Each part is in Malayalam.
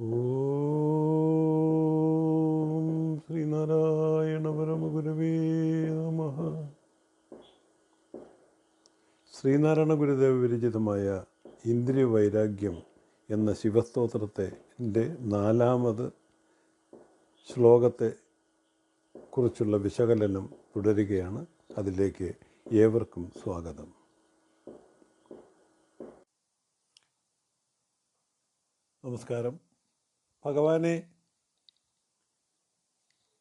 ഓം ശ്രീനാരായണ പരമഗുരുവേ നമ. ശ്രീനാരായണ ഗുരുദേവ വിരചിതമായ ഇന്ദ്രിയ വൈരാഗ്യം എന്ന ശിവസ്തോത്രത്തെ എന്റെ നാലാമത് ശ്ലോകത്തെ കുറിച്ചുള്ള വിശകലനം തുടരുകയാണ്. അതിലേക്ക് ഏവർക്കും സ്വാഗതം. നമസ്കാരം. ഭഗവാനെ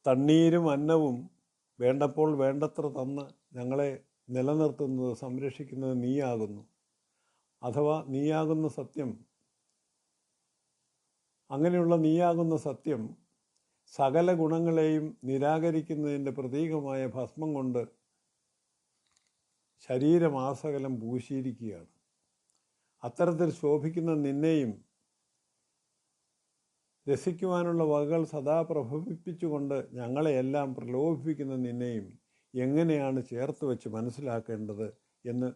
തണ്ണീരും അന്നവും വേണ്ടപ്പോൾ വേണ്ടത്ര തന്ന് ഞങ്ങളെ നിലനിർത്തുന്നത് സംരക്ഷിക്കുന്നത് നീയാകുന്നു. അഥവാ നീയാകുന്ന സത്യം അങ്ങനെയുള്ള നീയാകുന്ന സത്യം സകല ഗുണങ്ങളെയും നിരാകരിക്കുന്നതിന്റെ പ്രതീകമായ ഭസ്മം കൊണ്ട് ശരീരമാസകലം പൂശിയിരിക്കുകയാണ്. അത്തരത്തിൽ ശോഭിക്കുന്ന നിന്നെയും രസിക്കുവാനുള്ള വകകൾ സദാ പ്രഭവിപ്പിച്ചുകൊണ്ട് ഞങ്ങളെയെല്ലാം പ്രലോഭിപ്പിക്കുന്ന നിന്നെയും എങ്ങനെയാണ് ചേർത്ത് വെച്ച് മനസ്സിലാക്കേണ്ടത് എന്ന്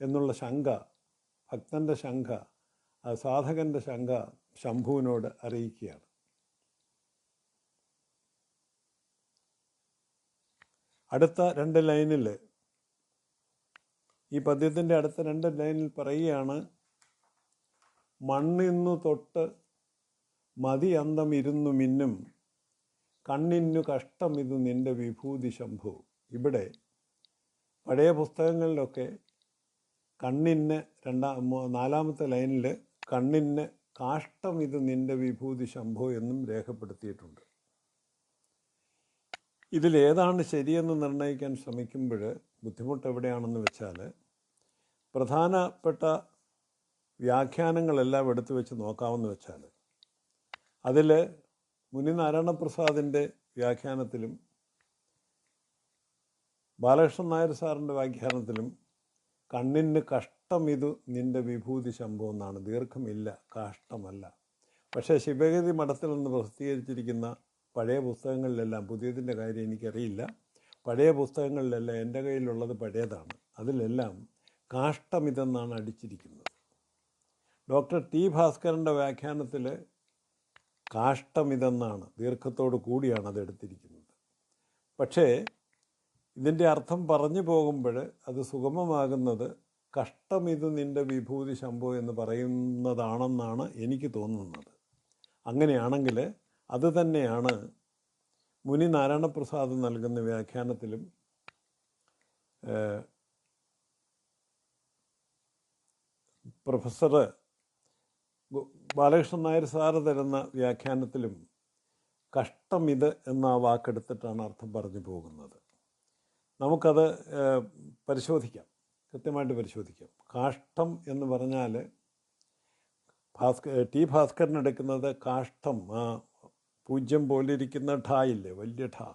എന്നുള്ള ശങ്ക ഭക്തന്റെ ശങ്ക സാധകന്റെ ശങ്ക ശംഭുവിനോട് അറിയിക്കുകയാണ്. അടുത്ത രണ്ട് ലൈനിൽ ഈ പദ്യത്തിന്റെ അടുത്ത രണ്ട് ലൈനിൽ പറയുകയാണ് മണ്ണിന്നു തൊട്ട് മതി അന്തം ഇരുന്നു മിന്നും കണ്ണിന്നു കഷ്ടം ഇത് നിന്റെ വിഭൂതി ശംഭു. ഇവിടെ പഴയ പുസ്തകങ്ങളിലൊക്കെ കണ്ണിന് രണ്ടാം നാലാമത്തെ ലൈനിൽ കണ്ണിന് കാഷ്ടം ഇത് നിന്റെ വിഭൂതി ശംഭു എന്നും രേഖപ്പെടുത്തിയിട്ടുണ്ട്. ഇതിലേതാണ് ശരിയെന്ന് നിർണയിക്കാൻ ശ്രമിക്കുമ്പോൾ ബുദ്ധിമുട്ട് എവിടെയാണെന്ന് വെച്ചാൽ പ്രധാനപ്പെട്ട വ്യാഖ്യാനങ്ങളെല്ലാം എടുത്തു വെച്ച് നോക്കാമെന്ന് വെച്ചാൽ അതിൽ മുനി നാരായണപ്രസാദിന്റെ വ്യാഖ്യാനത്തിലും ബാലകൃഷ്ണൻ നായർ സാറിന്റെ വ്യാഖ്യാനത്തിലും കണ്ണിന് കഷ്ടം ഇത് നിന്റെ വിഭൂതി ശംഭവം എന്നാണ്. ദീർഘമില്ല കാഷ്ടമല്ല. പക്ഷേ ശിവഗതി മഠത്തിൽ നിന്ന് പ്രസിദ്ധീകരിച്ചിരിക്കുന്ന പഴയ പുസ്തകങ്ങളിലെല്ലാം പുതിയതിന്റെ കാര്യം എനിക്കറിയില്ല. പഴയ പുസ്തകങ്ങളിലെല്ലാം എന്റെ കയ്യിലുള്ളത് പഴയതാണ്. അതിലെല്ലാം കാഷ്ടമിതെന്നാണ് അടിച്ചിരിക്കുന്നത്. ഡോക്ടർ ടി ഭാസ്കരന്റെ വ്യാഖ്യാനത്തിൽ കാഷ്ടമിതെന്നാണ് ദീർഘത്തോട് കൂടിയാണ് അത് എടുത്തിരിക്കുന്നത്. പക്ഷേ ഇതിന്റെ അർത്ഥം പറഞ്ഞു പോകുമ്പോൾ അത് സുഗമമാകുന്നത് കഷ്ടമിത് നിന്റെ വിഭൂതി ശംഭു എന്ന് പറയുന്നതാണെന്നാണ് എനിക്ക് തോന്നുന്നത്. അങ്ങനെയാണെങ്കിൽ അത് തന്നെയാണ് മുനി നാരായണപ്രസാദ് നൽകുന്ന വ്യാഖ്യാനത്തിലും പ്രൊഫസർ ബാലകൃഷ്ണൻ നായർ സാറ് തരുന്ന വ്യാഖ്യാനത്തിലും കഷ്ടമിത് എന്ന വാക്കെടുത്തിട്ടാണ് അർത്ഥം പറഞ്ഞു പോകുന്നത്. നമുക്കത് പരിശോധിക്കാം. കൃത്യമായിട്ട് പരിശോധിക്കാം. കാഷ്ടം എന്ന് പറഞ്ഞാൽ ഭാസ്കർ ടി ഭാസ്കരൻ എടുക്കുന്നത് കാഷ്ടം ആ പൂജ്യം പോലിരിക്കുന്ന ഠായില്ലേ വലിയ ഠാ.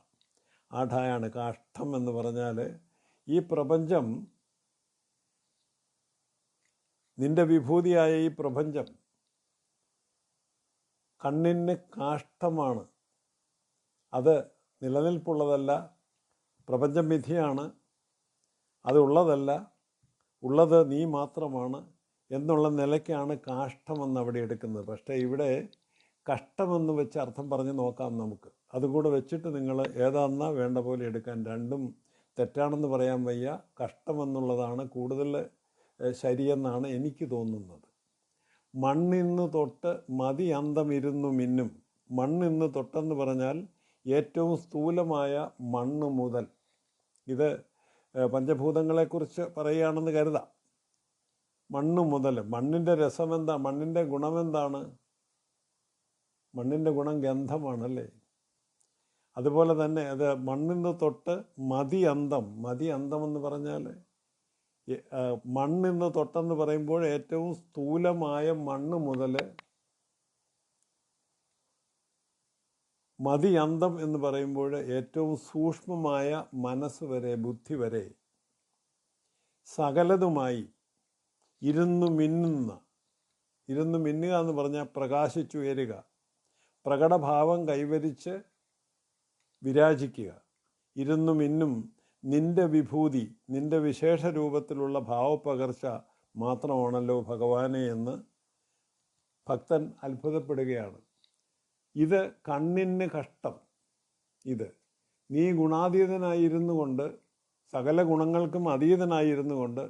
ആ ഠായാണ് കാഷ്ടം എന്ന് പറഞ്ഞാൽ ഈ പ്രപഞ്ചം നിന്റെ വിഭൂതിയായ ഈ പ്രപഞ്ചം കണ്ണിന് കാഷ്ടമാണ്. അത് നിലനിൽപ്പുള്ളതല്ല പ്രപഞ്ചം വിധിയാണ് അതുള്ളതല്ല ഉള്ളത് നീ മാത്രമാണ് എന്നുള്ള നിലയ്ക്കാണ് കാഷ്ടമെന്ന് അവിടെ എടുക്കുന്നത്. പക്ഷേ ഇവിടെ കഷ്ടമെന്ന് വെച്ച് അർത്ഥം പറഞ്ഞ് നോക്കാം നമുക്ക്. അതുകൂടെ വെച്ചിട്ട് നിങ്ങൾ ഏതാന്നാ വേണ്ട പോലെ എടുക്കാൻ. രണ്ടും തെറ്റാണെന്ന് പറയാൻ വയ്യ. കഷ്ടമെന്നുള്ളതാണ് കൂടുതൽ ശരിയെന്നാണ് എനിക്ക് തോന്നുന്നത്. മണ്ണിന്ന് തൊട്ട് മതി അന്തമിരുന്നു മിന്നും. മണ്ണിന്ന് തൊട്ടെന്ന് പറഞ്ഞാൽ ഏറ്റവും സ്ഥൂലമായ മണ്ണ് മുതൽ. ഇത് പഞ്ചഭൂതങ്ങളെക്കുറിച്ച് പറയുകയാണെന്ന് കരുതാം. മണ്ണ് മുതൽ. മണ്ണിന്റെ രസമെന്താ? മണ്ണിന്റെ ഗുണമെന്താണ്? മണ്ണിന്റെ ഗുണം ഗന്ധമാണല്ലേ? അതുപോലെ തന്നെ അത് മണ്ണിന്ന് തൊട്ട് മതി അന്തം മതി അന്തം എന്ന് പറഞ്ഞാൽ മണ്ണിന്ന് തൊട്ടെന്ന് പറയുമ്പോൾ ഏറ്റവും സ്ഥൂലമായ മണ്ണ് മുതൽ മതി അന്തം എന്ന് പറയുമ്പോൾ ഏറ്റവും സൂക്ഷ്മമായ മനസ്സ് വരെ ബുദ്ധി വരെ സകലതുമായി ഇരുന്നു മിന്നുന്ന ഇരുന്ന് മിന്നുക എന്ന് പറഞ്ഞാൽ പ്രകാശിച്ചുയരുക പ്രകടഭാവം കൈവരിച്ച് വിരാജിക്കുക ഇരുന്നു മിന്നും നിന്റെ വിഭൂതി നിന്റെ വിശേഷ രൂപത്തിലുള്ള ഭാവപ്പകർച്ച മാത്രമാണല്ലോ ഭഗവാനെ എന്ന് ഭക്തൻ അത്ഭുതപ്പെടുകയാണ്. ഇത് കണ്ണിന് കഷ്ടം. ഇത് നീ ഗുണാതീതനായിരുന്നു കൊണ്ട് സകല ഗുണങ്ങൾക്കും അതീതനായിരുന്നു കൊണ്ട്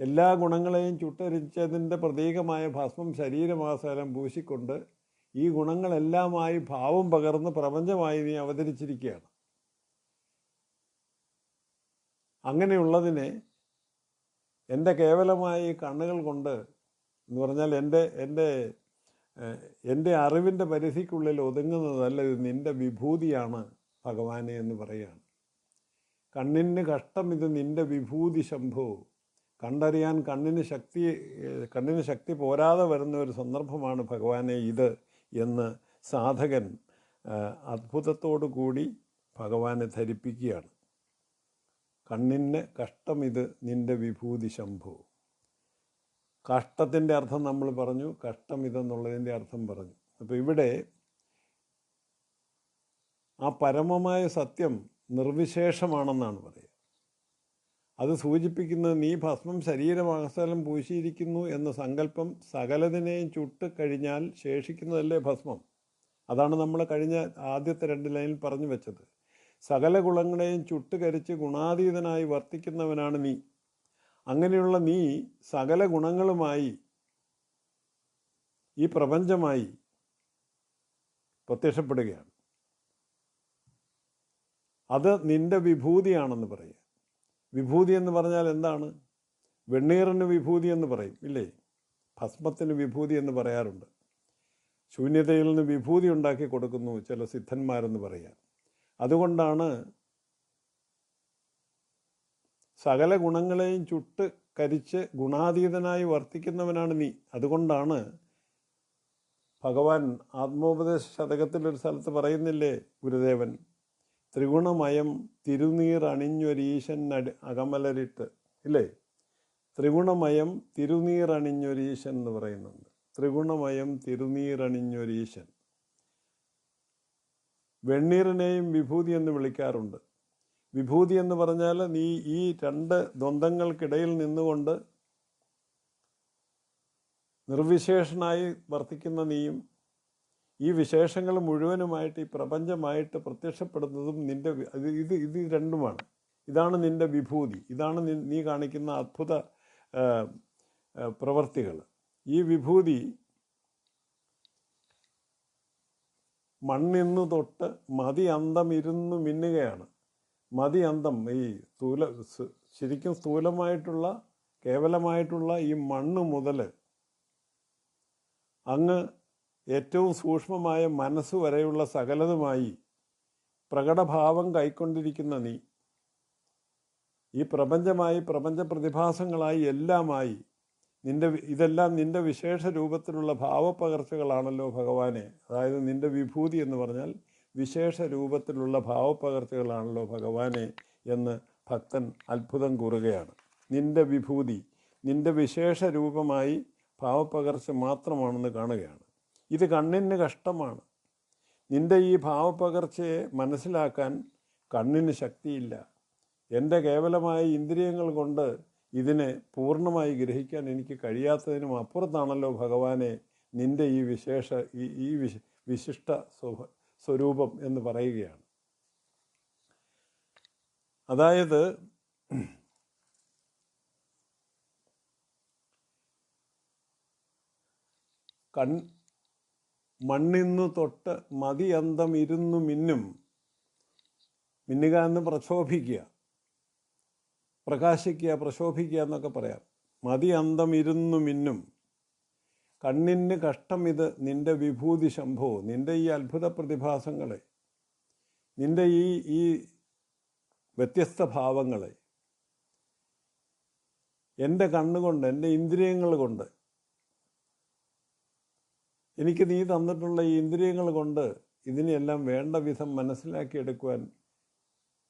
എല്ലാ ഗുണങ്ങളെയും ചുട്ടരിച്ചതിന്റെ പ്രതീകമായ ഭസ്മം ശരീരമാസാരം പൂശിക്കൊണ്ട് ഈ ഗുണങ്ങളെല്ലാമായി ഭാവം പകർന്ന് പ്രപഞ്ചമായി നീ അവതരിച്ചിരിക്കുകയാണ്. അങ്ങനെയുള്ളതിനെ എന്റെ കേവലമായ കണ്ണുകൾ കൊണ്ട് എന്ന് പറഞ്ഞാൽ എന്റെ എന്റെ എന്റെ അറിവിന്റെ പരിധിക്കുള്ളിൽ ഒതുങ്ങുന്നതല്ല ഇത് നിന്റെ വിഭൂതിയാണ് ഭഗവാനെ എന്ന് പറയുകയാണ്. കണ്ണിന് കഷ്ടം ഇത് നിന്റെ വിഭൂതി ശംഭു. കണ്ടറിയാൻ കണ്ണിന് ശക്തി കണ്ണിന് ശക്തി പോരാതെ വരുന്ന ഒരു സന്ദർഭമാണ് ഭഗവാനെ ഇത് എന്ന് സാധകൻ അത്ഭുതത്തോടു കൂടി ഭഗവാനെ ധരിപ്പിക്കുകയാണ്. കണ്ണിന് കഷ്ടം ഇത് നിന്റെ വിഭൂതി ശംഭു. കഷ്ടത്തിന്റെ അർത്ഥം നമ്മൾ പറഞ്ഞു കഷ്ടം ഇതെന്നുള്ളതിന്റെ അർത്ഥം പറഞ്ഞു. അപ്പോൾ ഇവിടെ ആ പരമമായ സത്യം നിർവിശേഷമാണെന്നാണ് പറയുക. അത് സൂചിപ്പിക്കുന്നത് നീ ഭസ്മം ശരീരമാകസ്ഥലം പൂശിയിരിക്കുന്നു എന്ന സങ്കല്പം സകലതിനെയും ചുട്ട് കഴിഞ്ഞാൽ ശേഷിക്കുന്നതല്ലേ ഭസ്മം? അതാണ് നമ്മൾ കഴിഞ്ഞ ആദ്യത്തെ രണ്ട് ലൈനിൽ പറഞ്ഞു വെച്ചത്. സകല ഗുണങ്ങളെയും ചുട്ടുകരിച്ച് ഗുണാതീതനായി വർത്തിക്കുന്നവനാണ് നീ. അങ്ങനെയുള്ള നീ സകല ഗുണങ്ങളുമായി ഈ പ്രപഞ്ചമായി പ്രത്യക്ഷപ്പെടുകയാണ്. അത് നിന്റെ വിഭൂതിയാണെന്ന് പറയുക വിഭൂതി എന്ന് പറഞ്ഞാൽ എന്താണ്? വെണ്ണീറിന് വിഭൂതി എന്ന് പറയും ഇല്ലേ? ഭസ്മത്തിന് വിഭൂതി എന്ന് പറയാറുണ്ട്. ശൂന്യതയിൽ നിന്ന് വിഭൂതി ഉണ്ടാക്കി കൊടുക്കുന്നു ചില സിദ്ധന്മാരെന്ന് പറയാം. അതുകൊണ്ടാണ് സകല ഗുണങ്ങളെയും ചുട്ട് കരിച്ച് ഗുണാതീതനായി വർത്തിക്കുന്നവനാണ് നീ. അതുകൊണ്ടാണ് ഭഗവാൻ ആത്മോപദേശ ശതകത്തിലൊരു സ്ഥലത്ത് പറയുന്നില്ലേ ഗുരുദേവൻ? ത്രിഗുണമയം തിരുനീർ അണിഞ്ഞൊരീശൻ അടി അകമലരിട്ട്. ഇല്ലേ? ത്രിഗുണമയം തിരുനീർ അണിഞ്ഞൊരീശൻ എന്ന് പറയുന്നുണ്ട്. ത്രിഗുണമയം തിരുനീർ അണിഞ്ഞൊരീശൻ. വെണ്ണീറിനെയും വിഭൂതി എന്ന് വിളിക്കാറുണ്ട്. വിഭൂതി എന്ന് പറഞ്ഞാൽ നീ ഈ രണ്ട് ദ്വന്ദ്ങ്ങൾക്കിടയിൽ നിന്നുകൊണ്ട് നിർവിശേഷനായി വർത്തിക്കുന്ന നീയും ഈ വിശേഷങ്ങൾ മുഴുവനുമായിട്ട് ഈ പ്രപഞ്ചമായിട്ട് പ്രത്യക്ഷപ്പെടുന്നതും നിന്റെ ഇത് ഇത് രണ്ടുമാണ്. ഇതാണ് നിന്റെ വിഭൂതി. ഇതാണ് നീ കാണിക്കുന്ന അത്ഭുത പ്രവർത്തികൾ ഈ വിഭൂതി മണ്ണിന്നു തൊട്ട് മതി അന്തം ഇരുന്ന് മിന്നുകയാണ്. മതി അന്തം ഈ സ്ഥൂല ശരിക്കും സ്ഥൂലമായിട്ടുള്ള കേവലമായിട്ടുള്ള ഈ മണ്ണ് മുതൽ അങ്ങ് ഏറ്റവും സൂക്ഷ്മമായ മനസ്സ് വരെയുള്ള സകലതുമായി പ്രകടഭാവം കൈക്കൊണ്ടിരിക്കുന്ന നീ ഈ പ്രപഞ്ചമായി പ്രപഞ്ച പ്രതിഭാസങ്ങളായി എല്ലാമായി നിന്റെ ഇതെല്ലാം നിന്റെ വിശേഷ രൂപത്തിലുള്ള ഭാവപ്പകർച്ചകളാണല്ലോ ഭഗവാനെ. അതായത് നിന്റെ വിഭൂതി എന്ന് പറഞ്ഞാൽ വിശേഷ രൂപത്തിലുള്ള ഭാവപ്പകർച്ചകളാണല്ലോ ഭഗവാനെ എന്ന് ഭക്തൻ അത്ഭുതം കൂറുകയാണ്. നിന്റെ വിഭൂതി നിന്റെ വിശേഷ രൂപമായി ഭാവപ്പകർച്ച മാത്രമാണെന്ന് കാണുകയാണ്. ഇത് കണ്ണിന് കഷ്ടമാണ്. നിന്റെ ഈ ഭാവപ്പകർച്ചയെ മനസ്സിലാക്കാൻ കണ്ണിന് ശക്തിയില്ല. എന്റെ കേവലമായ ഇന്ദ്രിയങ്ങൾ കൊണ്ട് ഇതിനെ പൂർണമായി ഗ്രഹിക്കാൻ എനിക്ക് കഴിയാത്തതിനും അപ്പുറത്താണല്ലോ ഭഗവാനെ നിന്റെ ഈ വിശേഷ ഈ ഈ വിശ വിശിഷ്ട സ്വരൂപം എന്ന് പറയുകയാണ്. അതായത് കൺ മണ്ണിന്നു തൊട്ട് മതിയന്തം ഇരുന്നു മിന്നും മിന്നുക എന്ന് പ്രക്ഷോഭിക്കുക. പ്രകാശിക്കുക പ്രശോഭിക്കുക എന്നൊക്കെ പറയാം. മതി അന്തം ഇരുന്നു മിന്നും. കണ്ണിന് കഷ്ടം ഇത് നിന്റെ വിഭൂതി ശംഭോ. നിന്റെ ഈ അത്ഭുത പ്രതിഭാസങ്ങളെ നിന്റെ ഈ ഈ വ്യത്യസ്ത ഭാവങ്ങളെ എന്റെ കണ്ണുകൊണ്ട് എന്റെ ഇന്ദ്രിയങ്ങൾ കൊണ്ട് എനിക്ക് നീ തന്നിട്ടുള്ള ഈ ഇന്ദ്രിയങ്ങൾ കൊണ്ട് ഇതിനെയെല്ലാം വേണ്ട വിധം മനസ്സിലാക്കിയെടുക്കുവാൻ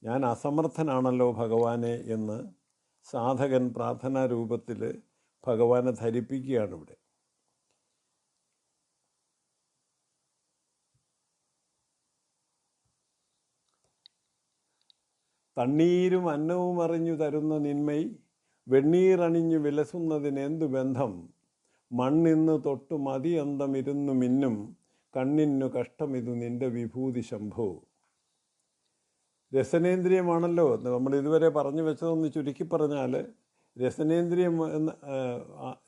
ഞാൻ അസമർത്ഥനാണല്ലോ ഭഗവാനെ എന്ന് സാധകൻ പ്രാർത്ഥനാ രൂപത്തിൽ ഭഗവാനെ ധരിപ്പിക്കുകയാണ് ഇവിടെ. തണ്ണീരും അന്നവും അറിഞ്ഞു തരുന്ന നിന്മൈ വെണ്ണീറണിഞ്ഞു വിലസുന്നതിന് എന്തു ബന്ധം? മണ്ണിന്ന് തൊട്ടു മതിയന്തം ഇരുന്നു മിന്നും കണ്ണിന്നു കഷ്ടമിതു നിന്റെ വിഭൂതി ശംഭോ. രസനേന്ദ്രിയമാണല്ലോ. നമ്മൾ ഇതുവരെ പറഞ്ഞു വെച്ചതൊന്ന് ചുരുക്കി പറഞ്ഞാൽ രസനേന്ദ്രിയം എന്ന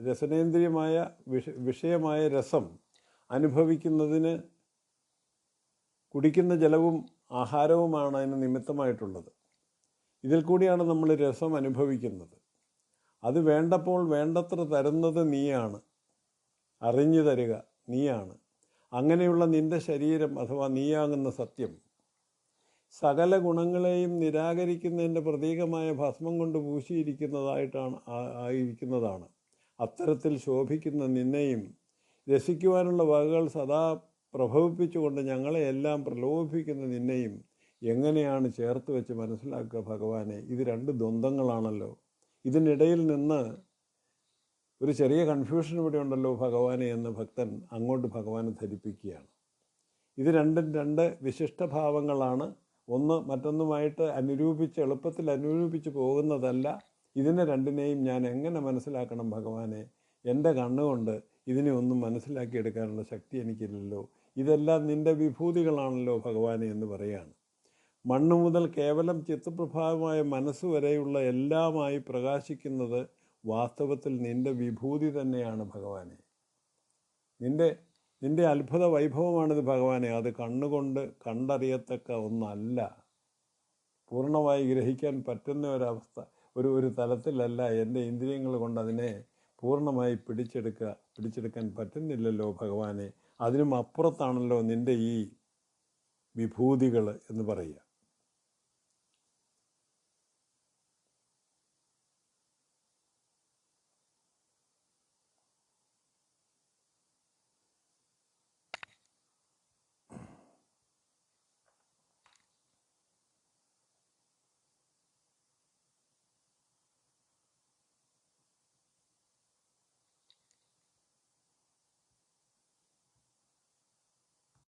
രസനേന്ദ്രിയമായ വിഷ വിഷയമായ രസം അനുഭവിക്കുന്നതിന് കുടിക്കുന്ന ജലവും ആഹാരവുമാണ് അതിന് നിമിത്തമായിട്ടുള്ളത്. ഇതിൽ കൂടിയാണ് നമ്മൾ രസം അനുഭവിക്കുന്നത്. അത് വേണ്ടപ്പോൾ വേണ്ടത്ര തരുന്നത് നീയാണ്. അറിഞ്ഞു തരിക നീയാണ്. അങ്ങനെയുള്ള നിന്റെ ശരീരം അഥവാ നീയാകുന്ന സത്യം സകല ഗുണങ്ങളെയും നിരാകരിക്കുന്നതിന്റെ പ്രതീകമായ ഭസ്മം കൊണ്ട് പൂശിയിരിക്കുന്നതായിട്ടാണ് ആയിരിക്കുന്നതാണ്. അത്തരത്തിൽ ശോഭിക്കുന്ന നിന്നെയും രസിക്കുവാനുള്ള വകകൾ സദാ പ്രഭവിപ്പിച്ചുകൊണ്ട് ഞങ്ങളെയെല്ലാം പ്രലോഭിപ്പിക്കുന്ന നിന്നെയും എങ്ങനെയാണ് ചേർത്ത് വെച്ച് മനസ്സിലാക്കുക ഭഗവാനെ? ഇത് രണ്ട് ദ്വന്ദ്ങ്ങളാണല്ലോ ഇതിനിടയിൽ നിന്ന് ഒരു ചെറിയ കൺഫ്യൂഷൻ ഇവിടെ ഉണ്ടല്ലോ ഭഗവാനെ എന്ന് ഭക്തൻ അങ്ങോട്ട് ഭഗവാനെ ധരിപ്പിക്കുകയാണ്. ഇത് രണ്ടും രണ്ട് വിശിഷ്ട ഭാവങ്ങളാണ്. ഒന്ന് മറ്റൊന്നുമായിട്ട് അനുരൂപിച്ച് എളുപ്പത്തിൽ അനുരൂപിച്ച് പോകുന്നതല്ല. ഇതിനെ രണ്ടിനെയും ഞാൻ എങ്ങനെ മനസ്സിലാക്കണം ഭഗവാനെ? എന്റെ കണ്ണുകൊണ്ട് ഇതിനെ ഒന്നും മനസ്സിലാക്കിയെടുക്കാനുള്ള ശക്തി എനിക്കില്ലല്ലോ. ഇതെല്ലാം നിന്റെ വിഭൂതികളാണല്ലോ ഭഗവാനെ എന്ന് പറയുകയാണ് മണ്ണ് മുതൽ കേവലം ചിത്തപ്രഭാവമായ മനസ്സ് വരെയുള്ള എല്ലാമായി പ്രകാശിക്കുന്നത് വാസ്തവത്തിൽ നിന്റെ വിഭൂതി തന്നെയാണ് ഭഗവാനെ. നിന്റെ നിന്റെ അത്ഭുത വൈഭവമാണിത് ഭഗവാനെ. അത് കണ്ണുകൊണ്ട് കണ്ടറിയത്തക്ക ഒന്നല്ല. പൂർണമായി ഗ്രഹിക്കാൻ പറ്റുന്ന ഒരവസ്ഥ ഒരു ഒരു തലത്തിലല്ല എന്റെ ഇന്ദ്രിയങ്ങൾ കൊണ്ട് അതിനെ പൂർണമായി പിടിച്ചെടുക്കുക പിടിച്ചെടുക്കാൻ പറ്റുന്നില്ലല്ലോ ഭഗവാനെ. അതിനും അപ്പുറത്താണല്ലോ നിന്റെ ഈ വിഭൂതികൾ എന്ന് പറയുക.